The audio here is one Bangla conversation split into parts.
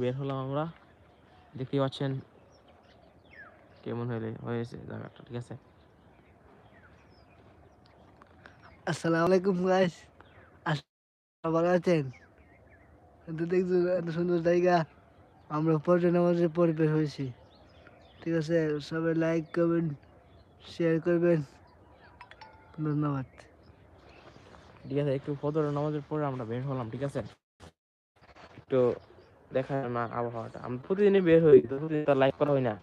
বের হলাম আমরা। দেখতে পাচ্ছেন কেমন হলে হয়েছে জায়গাটা ঠিক আছে? আসসালামু আলাইকুম গাইস ভালো আছেন? দেখছেন এত সুন্দর জায়গা। আমরা পর্যটন নামাজের পরিবেশ হয়েছি। ঠিক আছে? সবাই লাইক করবেন শেয়ার করবেন। ধন্যবাদ। ঠিক আছে একটু ফজর নামাজের পরে আমরা বের হলাম ঠিক আছে? একটু দেখা না আবহাওয়াটা আমরা প্রতিদিনই বের হই প্রতিদিন তো লাইভ করা হয় না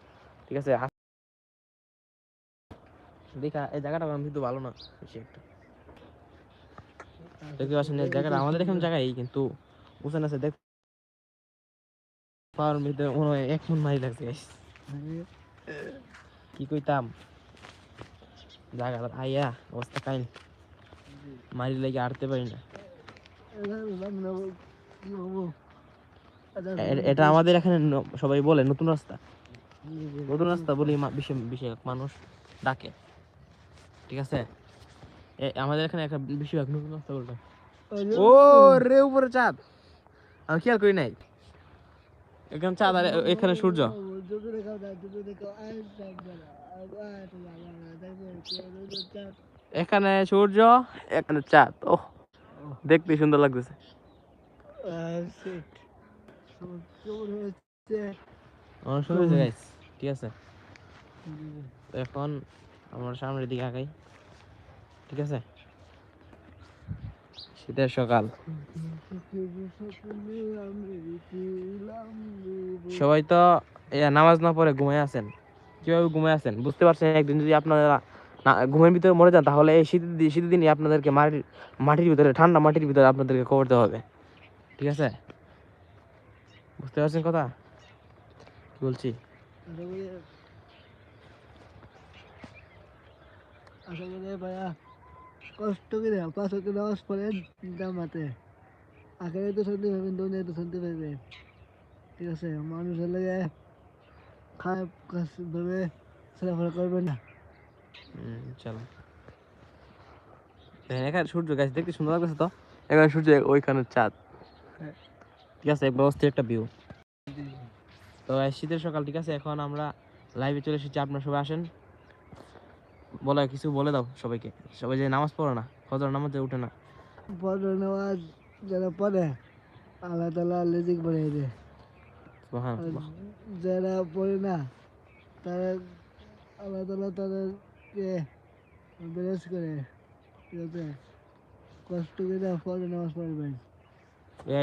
ঠিক আছে দেখা এই জায়গাটা আমার কিন্তু ভালো না বেশি একটা দেখতে পাচ্ছেন এই জায়গাটা আমাদের এখানে জায়গায় কিন্তু উসান আছে দেখ পাওয়ার ভিতরে মনে হয় এক মন মারি লাগছে। কি কইতাম জায়গাটা আইয়া অবস্থা কাইন মারি লেগে আড়তে পারি না কি এ- এটা আমাদের এখানে সবাই বলে নতুন রাস্তা। নতুন রাস্তা বলি মা- বেশি বেশি মানুষ ডাকে। ঠিক আছে? আমাদের এখানে একটা বেশিরভাগ নতুন রাস্তা বলবে। ও রে উপরে চাঁদ। আমি খেয়াল করি নাই। এখানে চাঁদ আর এখানে সূর্য। এখানে সূর্য এখানে চাঁদ। ও দেখতে সুন্দর লাগতেছে। সুন্দর হয়েছে guys, ঠিক আছে। এখন আমরা সামনের দিকে আগাই ঠিক আছে? শীতের সকাল। সবাই তো নামাজ না পড়ে ঘুমায় আছেন। কীভাবে ঘুমায় আছেন? বুঝতে পারছেন একদিন যদি আপনারা ঘুমের ভিতরে মরে যান তাহলে এই শীতের দিন শীতের দিনই আপনাদেরকে মাটির মাটির ভিতরে ঠান্ডা মাটির ভিতরে আপনাদেরকে কবর দেওয়া হবে। ঠিক আছে? বুঝতে পারছেন কথা? কি বলছি? আসলে ভাইয়া কষ্ট করে পাঁচ আখেরে তো শুনতে পাবেন দুনিয়া তো শুনতে ঠিক আছে মানুষের লাগে খারাপ কাজ ভাবে চলাফেরা করবে না। চলো এখানে সূর্য গাছ দেখতে সুন্দর লাগতেছে তো? এখানে সূর্য ওইখানে চাঁদ। ঠিক আছে একবার অস্থির একটা ভিউ তো শীতের সকাল ঠিক আছে? এখন আমরা লাইভে চলে এসেছি আপনার সবাই আসেন। বলো কিছু বলে দাও সবাইকে। সবাই যে নামাজ পড়ো না ফজর নামাজে উঠে না। বড় নামাজ যারা পড়ে আল্লাহ তালা লেজিক বানিয়ে দেয়। যারা পড়ে না তারা আল্লাহ তালা তাদেরকে বেরেস করে কষ্ট করে ফজর নামাজ পড়বেন।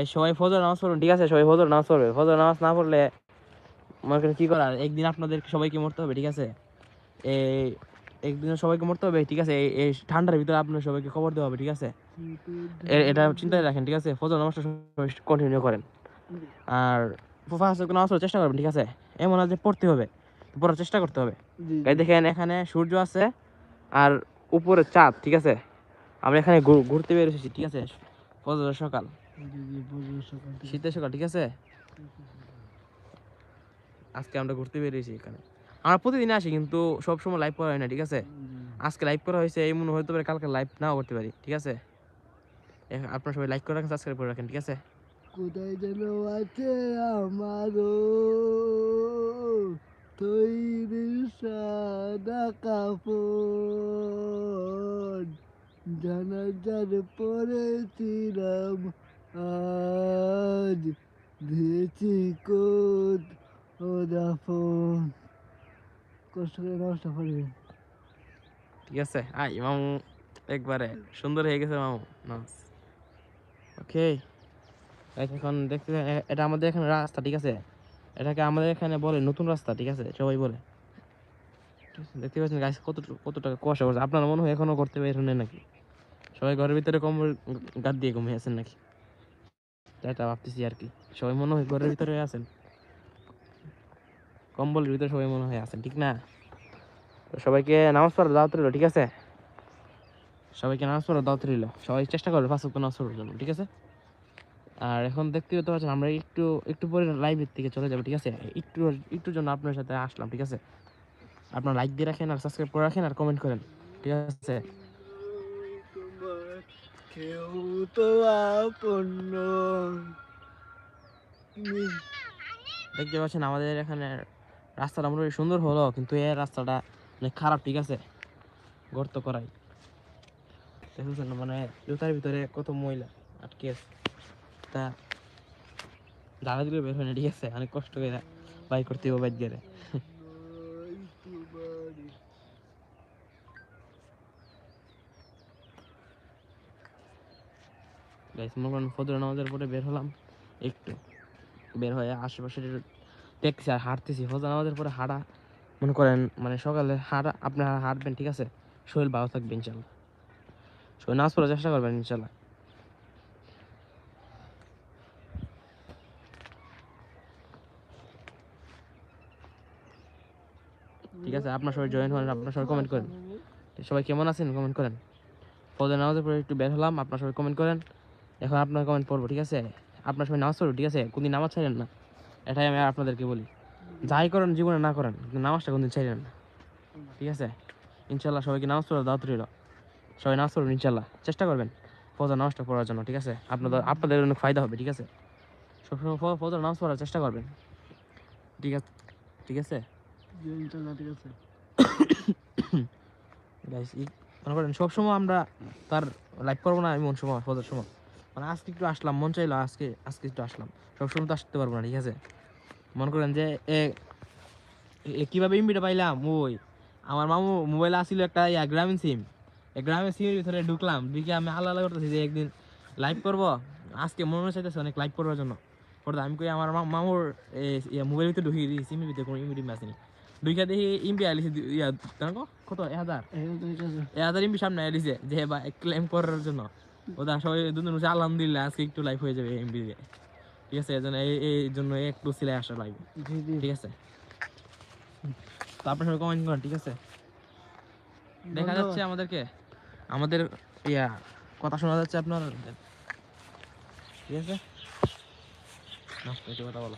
সবাই ফজর নামাজ পড়ুন ঠিক আছে? সবাই ফজর নামাজ পড়বে। ফজর নামাজ না পড়লে মনে করেন কি করার? একদিন আপনাদের সবাইকে মরতে হবে ঠিক আছে? এই একদিন সবাইকে মরতে হবে ঠিক আছে? এই- ঠান্ডার ভিতরে আপনার সবাইকে খবর দেওয়া হবে ঠিক আছে? এটা চিন্তায় রাখেন ঠিক আছে? ফজর নামাজটা কন্টিনিউ করেন। আর ফার্স্ট নামাজ পড়ার চেষ্টা করবেন ঠিক আছে? এমন যে পড়তে হবে পড়ার চেষ্টা করতে হবে। এই দেখেন এখানে সূর্য আছে আর উপরে চাঁদ ঠিক আছে? আমরা এখানে ঘুরতে বের এসেছি ঠিক আছে? ফজর সকাল। শীতের সকাল ঠিক আছে? আজকে আমরা ঘুরতে বেরিয়েছি এখানে। আমরা প্রতিদিন আসি কিন্তু সব সময় লাইভ করা হয় না ঠিক আছে? আজকে লাইভ করা হয়েছে এই মনে হতে পারে কালকে লাইভ নাও করতে পারি ঠিক আছে? আপনারা সবাই লাইক করে রাখেন সাবস্ক্রাইব করে রাখেন ঠিক আছে? কোথায় যেন আছে আমারও তৈরি সাদা কাপড়। জানাজার পরেছিলাম আজ ধুয়েছি কোট ও দাফন। কষ্ট করে নষ্ট করবেন ঠিক আছে আই মামু একবারে সুন্দর হয়ে গেছে মামু নাচ ওকে এখন দেখতে এটা আমাদের এখানে রাস্তা, ঠিক আছে? এটাকে আমাদের এখানে বলে নতুন রাস্তা, ঠিক আছে? সবাই বলে। দেখতে পাচ্ছেন গাছ কত কত টাকা কুয়াশা করছে আপনার মনে হয় এখনও করতে বের হন নাকি? সবাই ঘরের ভিতরে কম্বল গাদ দিয়ে ঘুমিয়ে আছেন নাকি? ভাবতেছি আর কি। সবাই মনে হয় ঘরের ভিতরে আছেন। কম্বলের ভিতরে সবাই মনে হয় আছেন, ঠিক না? সবাইকে নামাজ পড়ার দাওয়াত রইল, ঠিক আছে? সবাইকে নামাজ পড়ার দাওয়াত রইল। সবাই চেষ্টা করবে নামাজ পড়ার জন্য, ঠিক আছে? আর এখন দেখতে পেতে পাচ্ছেন, আমরা একটু একটু পরে লাইভের থেকে চলে যাব, ঠিক আছে? একটু একটু জন্য আপনার সাথে আসলাম, ঠিক আছে? আপনার লাইক দিয়ে রাখেন আর সাবস্ক্রাইব করে রাখেন আর কমেন্ট করেন, ঠিক আছে? কেউ তো দেখতে পাচ্ছেন আমাদের এখানে রাস্তাটা মোটামুটি সুন্দর হলো কিন্তু এই রাস্তাটা অনেক খারাপ ঠিক আছে? গর্ত করাই। দেখতেছেন না, মানে জুতার ভিতরে কত ময়লা আটকে আছে। তা দাঁড়া দিলে বের হয় ঠিক আছে? অনেক কষ্ট করে বাইক করতে হবে বাইক গেলে গাইস মনে করেন ফজর নামাজের পরে বের হলাম, একটু বের হয়ে আশেপাশে দেখছি আর হাঁটতেছি। ফজর নামাজের পরে হাঁটা, মনে করেন মানে সকালে হাঁটা, আপনারা হাঁটবেন, ঠিক আছে? শরীর ভালো থাকবে, ইনশাল্লাহ। শরীর নামাজ পড়ার চেষ্টা করবেন, ইনশাল্লাহ। ঠিক আছে? আপনার সবাই জয়েন হন, আপনার সবাই কমেন্ট করেন। সবাই কেমন আছেন? কমেন্ট করেন। ফজর নামাজের পরে একটু বের হলাম, আপনার সবাই কমেন্ট করেন। এখন আপনার কমেন্ট পড়ব ঠিক আছে? আপনার সময় নামাজ পড়ব ঠিক আছে? কোনদিন নামাজ ছাড়েন না এটাই আমি আপনাদেরকে বলি। যাই করেন জীবনে না করেন কিন্তু নামাজটা কোনদিন ছাড়েন না ঠিক আছে? ইনশাল্লাহ সবাইকে নামাজ পড়ার দাওয়াত রইল। সবাই নামাজ পড়বেন ইনশাল্লাহ। চেষ্টা করবেন ফজর নামাজটা পড়ার জন্য ঠিক আছে? আপনাদের আপনাদের অনেক ফায়দা হবে ঠিক আছে? সবসময় ফজর নামাজ পড়ার চেষ্টা করবেন ঠিক আছে ঠিক আছে? ঠিক আছে। মনে করেন সবসময় আমরা তার লাইভ করব না এমন সময় ফজর সময়। মানে আজকে একটু আসলাম মন চাইলো আজকে আজকে একটু আসলাম। সবসময় তো আসতে পারব না ঠিক আছে? মনে করেন যে এ এ কীভাবে ইমবিটা পাইলাম? ওই আমার মামু মোবাইলে আসছিল একটা ইয়া গ্রামীণ সিম এই গ্রামীণ সিমের ভিতরে ঢুকলাম ঢুকে আমি আল্লাহ আল্লাহ করতেছি যে একদিন লাইভ করব। আজকে মনে চাইতেছে অনেক লাইভ করবার জন্য। করতে আমি কই আমার মামুর মোবাইলের ভিতরে ঢুকিয়ে দিই সিমের ভিতরে কোনো ইমবি আসেনি। দুইটা দেখি ইমবি আলিছি ইয়া কত? এক হাজার? এখন তো ঠিক আছে এ হাজার সামনে আলিছে যে বা ক্লেম করার জন্য। ওদের সবাই দুজন বসে আলহামদুলিল্লাহ আজকে একটু লাইফ হয়ে যাবে এমবি দিয়ে ঠিক আছে এজন্য এই জন্য একটু সিলাই আসা লাগবে ঠিক আছে? তো সবাই কমেন্ট করেন ঠিক আছে? দেখা যাচ্ছে আমাদেরকে। আমাদের ইয়া কথা শোনা যাচ্ছে আপনার। ঠিক আছে? না একটু কথা বলো।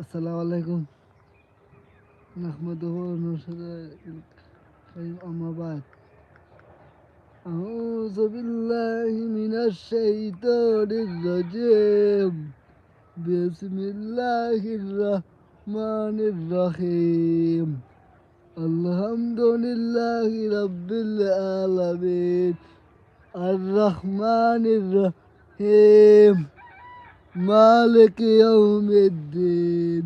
আসসালামু আলাইকুম। نحمده ونستعينه أما بعد أعوذ بالله من الشيطان الرجيم بسم الله الرحمن الرحيم الحمد لله رب العالمين الرحمن الرحيم مالك يوم الدين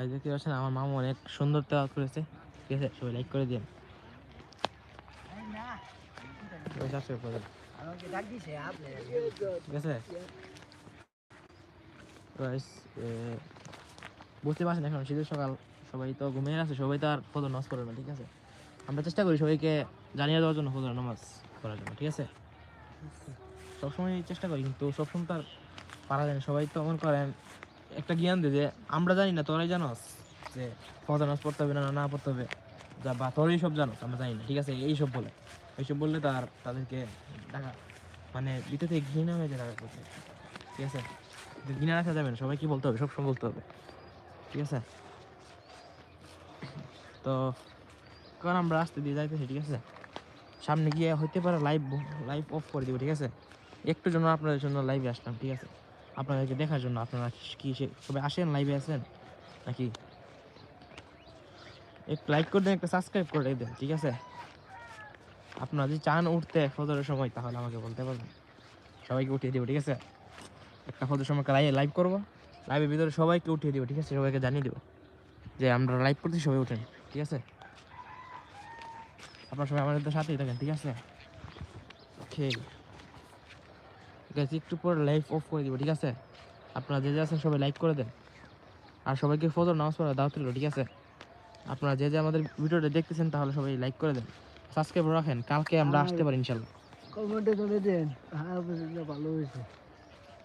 তাই দেখতে আমার মামু অনেক সুন্দর করেছে। ঠিক আছে, সবাই লাইক করে দিন। করে বুঝতে পারছেন এখন শীতের সকাল, সবাই তো ঘুমিয়ে আছে সবাই তো আর ফজর নামাজ পড়ে না, ঠিক আছে? আমরা চেষ্টা করি সবাইকে জানিয়ে দেওয়ার জন্য ফজর নামাজ করার জন্য, ঠিক আছে? সবসময় চেষ্টা করি, কিন্তু সবসময় তো আর পারা যায় না। সবাই তো মনে করেন একটা জ্ঞান দেয় যে, আমরা জানি না, তোরাই জানোস যে ফজর নামাজ পড়তে হবে না না পড়তে হবে। যা বা তোরাই সব জানোস, আমরা জানি না, ঠিক আছে? এইসব বলে। এইসব বললে তো আর তাদেরকে দেখা মানে ভিতর থেকে ঘৃণা হয়ে যায় প্রতি। ঠিক আছে? ঘৃণা রাখা যাবে না, সবাই কি বলতে হবে? সবসময় বলতে হবে। ঠিক আছে? তো কারণ আমরা আসতে দিয়ে যাইতেছি, ঠিক আছে? সামনে গিয়ে হইতে পারে লাইভ লাইভ অফ করে দিব, ঠিক আছে? একটু জন্য আপনাদের জন্য লাইভে আসলাম, ঠিক আছে? আপনাদেরকে দেখার জন্য আপনারা কি সে- সবাই আসেন লাইভে আসেন নাকি একটু লাইক করে দেন, একটা সাবস্ক্রাইব করে দেন, ঠিক আছে? আপনারা যদি চান উঠতে ফজরের সময়, তাহলে আমাকে বলতে পারবেন। সবাইকে উঠিয়ে দিব, ঠিক আছে? একটা ফজর সময় লাইভে লাইভ করব। লাইভের ভিতরে সবাইকে উঠিয়ে দিব, ঠিক আছে? সবাইকে জানিয়ে দেবো যে আমরা লাইভ করছি, সবাই উঠেন, ঠিক আছে? আপনার সবাই আমাদের সাথেই থাকেন, ঠিক আছে? ঠিক ঠিক আছে একটু পরে লাইভ অফ করে দিব ঠিক আছে? আপনারা যে যে আছেন সবাই লাইক করে দেন। আর সবাইকে ফজর নামাজ পড়া দাওয়াত রইল ঠিক আছে? আপনারা যে যে আমাদের ভিডিওটা দেখতেছেন তাহলে সবাই লাইক করে দেন। সাবস্ক্রাইব রাখেন কালকে আমরা আসতে পারি ইনশাল্লাহ। কমেন্টে চলে দেন ভালো হয়েছে।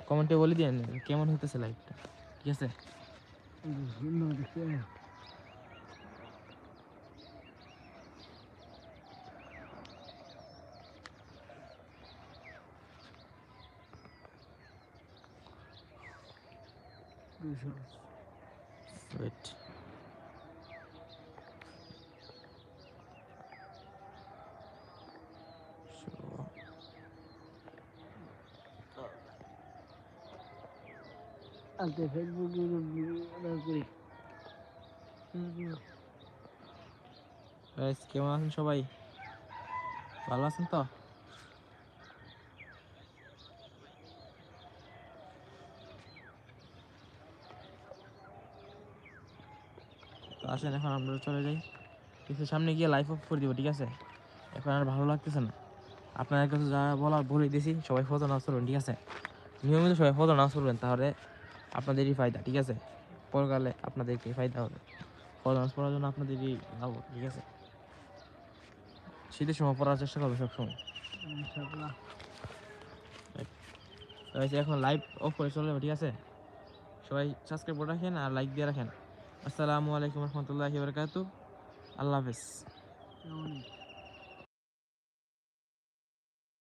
কমেন্টে বলে দিন কেমন হইতেছে লাইভটা ঠিক আছে? সুন্দর দেখতে দুশো ওয়েট আজকে ফেসবুকে করি গাইস কেমন আছেন সবাই ভালো আছেন তো আসেন এখন আমরা চলে যাই। কিছু সামনে গিয়ে লাইফ অফ করে দিব ঠিক আছে? এখন আর ভালো লাগতেছে না। আপনাদের কাছে যা বলার বলে দিয়েছি সবাই ফটো নাচ করবেন ঠিক আছে? নিয়মিত সবাই ফটো নাচ করবেন তাহলে আপনাদেরই ফায়দা ঠিক আছে? পরকালে আপনাদেরকে ফায়দা হবে। ফটো নাচ করার জন্য আপনাদেরই লাভ ঠিক আছে? শীতের সময় পড়ার চেষ্টা করবে সবসময়। এখন লাইভ অফ করে চলে ঠিক আছে? সবাই সাবস্ক্রাইব করে রাখেন আর লাইক দিয়ে রাখেন। আসসালামু আলাইকুম রহমতুল্লাহ বরকাত আল্লাহ হাফেজ।